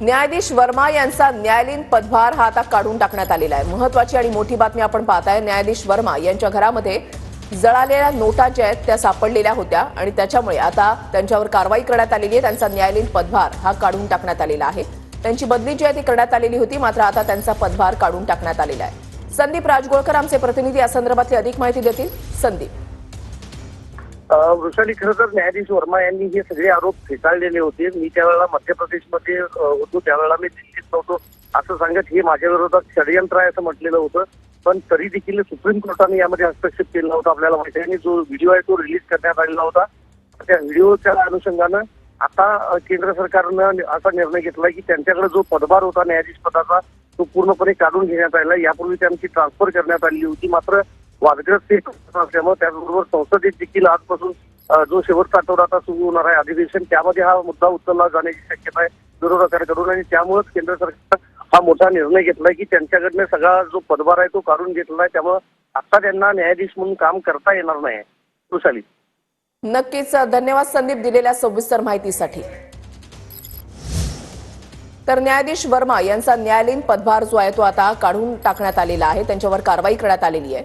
न्यायाधीश वर्मा यांचा न्यायालयीन पदभार हा आता काढून टाकण्यात आलेला आहे. महत्वाची आणि मोठी बातमी आपण पाहताय न्यायाधीश वर्मा यांच्या घरामध्ये जळालेल्या नोटा ज्या आहेत त्या सापडलेल्या होत्या आणि त्याच्यामुळे आता त्यांच्यावर कारवाई करण्यात आलेली आहे. त्यांचा न्यायालयीन पदभार हा काढून टाकण्यात आलेला आहे. त्यांची बदली जी आहे ती करण्यात आलेली होती मात्र आता त्यांचा पदभार काढून टाकण्यात आलेला आहे. संदीप राजगोळकर आमचे प्रतिनिधी या संदर्भातली अधिक माहिती देतील संदीप. वृषाली खरं तर न्यायाधीश वर्मा यांनी हे सगळे आरोप फेटाळलेले होते. मी त्यावेळेला मध्य प्रदेशमध्ये होतो. त्यावेळेला मी दिल्लीत नव्हतो. असं सांगत हे माझ्या विरोधात षडयंत्र आहे असं म्हटलेलं होतं. पण तरी देखील सुप्रीम कोर्टाने यामध्ये हस्तक्षेप केला होता आपल्याला माहिती आहे. आणि जो व्हिडिओ आहे तो रिलीज करण्यात आलेला होता. त्या व्हिडिओच्या अनुषंगानं आता केंद्र सरकारनं असा निर्णय घेतला की त्यांच्याकडे जो पदभार होता न्यायाधीश पदाचा तो पूर्णपणे काढून घेण्यात आला यापूर्वी त्यांची ट्रान्सफर करण्यात आली होती. मात्र वादग्रस्त असल्यामुळे त्याचबरोबर संसदेत देखील आजपासून जो शेवटचा आठवडा आता सुरू होणार आहे अधिवेशन त्यामध्ये हा मुद्दा उचलला जाण्याची शक्यता आहे विरोधकांकडून आणि त्यामुळेच केंद्र सरकार हा मोठा निर्णय घेतलाय की त्यांच्याकडनं सगळा जो पदभार आहे तो काढून घेतला आहे. त्यामुळे आता त्यांना न्यायाधीश म्हणून काम करता येणार नाही. वृषाली नक्कीच धन्यवाद संदीप दिलेल्या सविस्तर माहितीसाठी. तर न्यायाधीश वर्मा यांचा न्यायालयीन पदभार जो आहे तो आता काढून टाकण्यात आलेला आहे. त्यांच्यावर कारवाई करण्यात आलेली आहे.